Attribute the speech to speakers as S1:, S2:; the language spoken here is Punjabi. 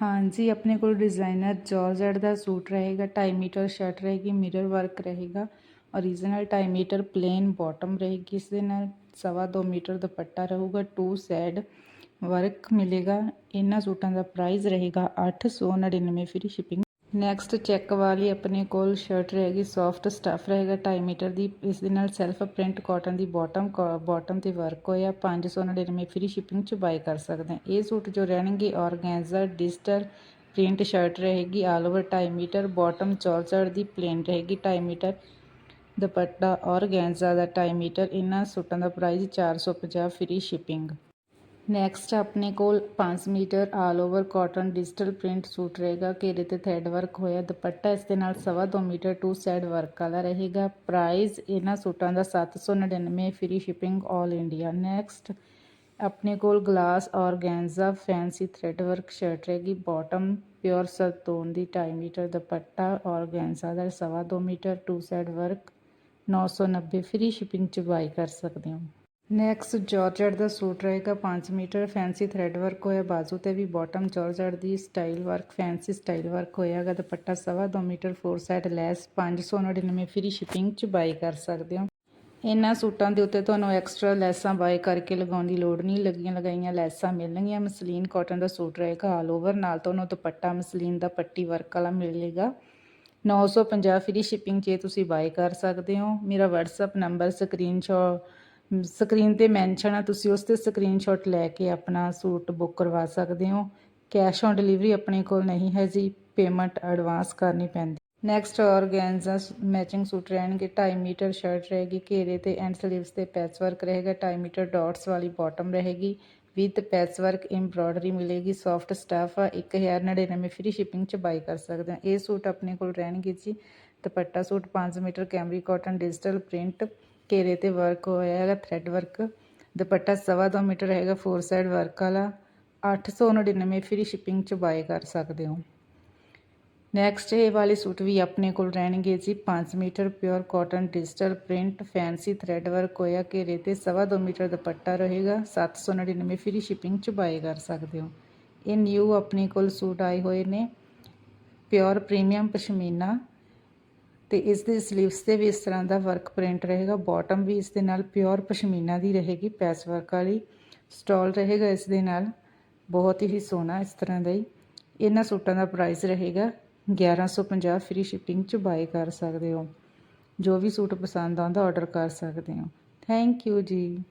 S1: हाँ जी, अपने को डिज़ाइनर जॉर्जेट का सूट रहेगा, टाई मीटर शर्ट रहेगी, मिरर वर्क रहेगा ओरिजिनल इस मीटर प्लेन बॉटम रहेगी इस सवा दो मीटर दुपट्टा रहेगा, टू सैड वर्क मिलेगा। इन्होंने सूटों का प्राइस रहेगा अठ सौ नड़िनवे फ्री शिपिंग। ਨੈਕਸਟ ਚੈੱਕ ਵਾਲੀ ਆਪਣੇ ਕੋਲ ਸ਼ਰਟ ਰਹੇਗੀ ਸੌਫਟ ਸਟਫ ਰਹੇਗਾ 2.5 ਮੀਟਰ ਦੀ, ਇਸ ਦੇ ਨਾਲ ਸੈਲਫ ਪ੍ਰਿੰਟ ਕਾਟਨ ਦੀ ਬਾਟਮ ਬਾਟਮ ਤੇ ਵਰਕ ਹੋਇਆ 599 ਫ੍ਰੀ ਸ਼ਿਪਿੰਗ ਚ ਬਾਈ ਕਰ ਸਕਦੇ ਆ ਇਹ ਸੂਟ ਜੋ ਰਹਿਣਗੇ ਆਰਗੈਂਜ਼ਾ ਡਿਜੀਟਲ ਪ੍ਰਿੰਟ ਸ਼ਰਟ ਰਹੇਗੀ ਆਲ ਓਵਰ 2.5 ਮੀਟਰ ਬਾਟਮ ਚੌਰਚੜ ਦੀ ਪਲੇਨ ਰਹੇਗੀ 2.5 ਮੀਟਰ। ਦੁਪੱਟਾ ਔਰਗੈਂਜਾ ਦਾ 2.5 ਮੀਟਰ, ਇਹਨਾਂ ਸੂਟਾਂ ਦਾ ਪ੍ਰਾਈਸ 450 ਫ੍ਰੀ ਸ਼ਿਪਿੰਗ नैक्सट अपने को पाँच metre all over cotton digital print suit रहेगा। घेरे से थ्रेड वर्क होया। दुपट्टा इस सवा दो मीटर टू सैड वर्क वाला रहेगा। प्राइस इन सूटों का सत्त सौ नड़िनवे free shipping all India next अपने को glass organza fancy thread work shirt रहेगी। बॉटम प्योर सरतोन की ढाई मीटर दुपट्टा और गैनजा का सवा दो मीटर टू सैड वर्क नौ सौ नब्बे फ्री शिपिंग च बाई कर सकते हो। ਨੈਕਸਟ ਜਾਰਜਟ ਦਾ ਸੂਟ ਰਹੇਗਾ 5 ਮੀਟਰ, ਫੈਂਸੀ ਥ੍ਰੈਡ ਵਰਕ ਹੋਇਆ, ਬਾਜ਼ੂ ਤੇ ਵੀ ਬਾਟਮ ਜਾਰਜਟ ਦੀ style work, fancy style work ਹੋਇਆਗਾ, ਦੁਪੱਟਾ ਸਵਾ 2 metre, four side lace 599 free shipping ਚ ਬਾਈ ਕਰ ਸਕਦੇ ਹੋ। ਇਹਨਾਂ ਸੂਟਾਂ ਦੇ ਉੱਤੇ ਤੁਹਾਨੂੰ ਐਕਸਟਰਾ ਲੈਸਾਂ ਬਾਈ ਕਰਕੇ ਲਗਾਉਣ ਦੀ ਲੋੜ ਨਹੀਂ, ਲੱਗੀਆਂ ਲਗਾਈਆਂ ਲੈਸਾਂ ਮਿਲਣਗੀਆਂ, ਮਸਲੀਨ ਕਾਟਨ ਦਾ ਸੂਟ ਰਹੇਗਾ ਆਲ ਓਵਰ ਨਾਲ ਤੁਹਾਨੂੰ ਦੁਪੱਟਾ, ਮਸਲੀਨ ਦਾ ਪੱਟੀ ਵਰਕ ਵਾਲਾ ਮਿਲੇਗਾ। 950 ਫ੍ਰੀ ਸ਼ਿਪਿੰਗ 'ਚ ਤੁਸੀਂ ਬਾਈ ਕਰ ਸਕਦੇ ਹੋ। ਮੇਰਾ WhatsApp ਨੰਬਰ ਸਕਰੀਨਸ਼ਾਟ ਸਕਰੀਨ ਤੇ ਮੈਂਸ਼ਨ ਆ, ਤੁਸੀਂ ਉਸ ਤੇ ਸਕਰੀਨਸ਼ਾਟ ਲੈ ਕੇ ਆਪਣਾ ਸੂਟ ਬੁੱਕ ਕਰਵਾ ਸਕਦੇ ਹੋ। ਕੈਸ਼ ਔਨ ਡਿਲੀਵਰੀ ਆਪਣੇ ਕੋਲ ਨਹੀਂ ਹੈ ਜੀ ਪੇਮੈਂਟ ਐਡਵਾਂਸ ਕਰਨੀ ਪੈਂਦੀ। ਨੈਕਸਟ ਆਰਗੈਂਜ਼ਾ ਮੈਚਿੰਗ ਸੂਟ ਰਹਿਣਗੇ 2.5 ਮੀਟਰ ਸ਼ਰਟ ਰਹੇਗੀ, ਘੇਰੇ ਤੇ ਐਂਡ ਸਲੀਵਸ ਤੇ ਪੈਚ ਵਰਕ ਰਹੇਗਾ 2.5 ਮੀਟਰ ਡਾਟਸ ਵਾਲੀ ਬਾਟਮ ਰਹੇਗੀ ਵਿਦ ਪੈਚ ਵਰਕ ਐਮਬ੍ਰੋਇਡਰੀ ਮਿਲੇਗੀ ਸੌਫਟ ਸਟਾਫ ਆ 1099 ਫ੍ਰੀ ਸ਼ਿਪਿੰਗ ਚ ਬਾਈ ਕਰ ਸਕਦੇ ਆ। ਇਹ ਸੂਟ ਆਪਣੇ ਕੋਲ ਰਹਿਣਗੇ ਜੀ, ਦੁਪੱਟਾ suit 5 metre cambric cotton digital print ਘੇਰੇ ਤੇ ਵਰਕ ਹੋਇਆ ਹੈਗਾ ਥ੍ਰੈਡ ਵਰਕ ਦੁਪੱਟਾ ਸਵਾ ਦੋ ਮੀਟਰ ਰਹੇਗਾ ਫੋਰ ਸਾਈਡ ਵਰਕ ਵਾਲਾ 899 ਫ੍ਰੀ ਸ਼ਿਪਿੰਗ ਚ ਬਾਈ ਕਰ ਸਕਦੇ ਹੋ ਨੈਕਸਟ ਇਹ ਵਾਲੇ ਸੂਟ ਵੀ ਆਪਣੇ ਕੋਲ ਰਹਿਣਗੇ ਜੀ 5 metre pure cotton digital print fancy thread work ਹੋਇਆ ਘੇਰੇ ਤੇ ਸਵਾ ਦੋ ਮੀਟਰ ਦੁਪੱਟਾ ਰਹੇਗਾ 799 ਫ੍ਰੀ ਸ਼ਿਪਿੰਗ ਚ ਬਾਈ ਕਰ ਸਕਦੇ ਹੋ ਇਹ ਨਿਊ ਆਪਣੇ ਕੋਲ ਸੂਟ ਆਏ ਹੋਏ ਨੇ ਪਿਓਰ ਪ੍ਰੀਮੀਅਮ ਪਸ਼ਮੀਨਾ ਤੇ ਇਸ ਦੇ ਸਲੀਵਸ ਤੇ ਵੀ ਇਸ ਤਰ੍ਹਾਂ ਦਾ ਵਰਕ ਪ੍ਰਿੰਟ ਰਹੇਗਾ। ਬਾਟਮ ਵੀ ਇਸ ਦੇ ਨਾਲ ਪਿਓਰ ਪਸ਼ਮੀਨਾ ਦੀ ਰਹੇਗੀ ਪੈਸ ਵਰਕ ਵਾਲੀ। ਸਟਾਲ ਰਹੇਗਾ ਇਸ ਦੇ ਨਾਲ। ਬਹੁਤ ਹੀ ਸੋਹਣਾ ਇਸ ਤਰ੍ਹਾਂ ਦਾ ਹੀ। ਇਹਨਾਂ ਸੂਟਾਂ ਦਾ ਪ੍ਰਾਈਸ ਰਹੇਗਾ 1150 ਫ੍ਰੀ ਸ਼ਿਪਿੰਗ ਚ ਬਾਏ ਕਰ ਸਕਦੇ ਹੋ। ਜੋ ਵੀ ਸੂਟ ਪਸੰਦ ਆਉਂਦਾ ਆਰਡਰ ਕਰ ਸਕਦੇ ਹੋ। ਥੈਂਕ ਯੂ ਜੀ।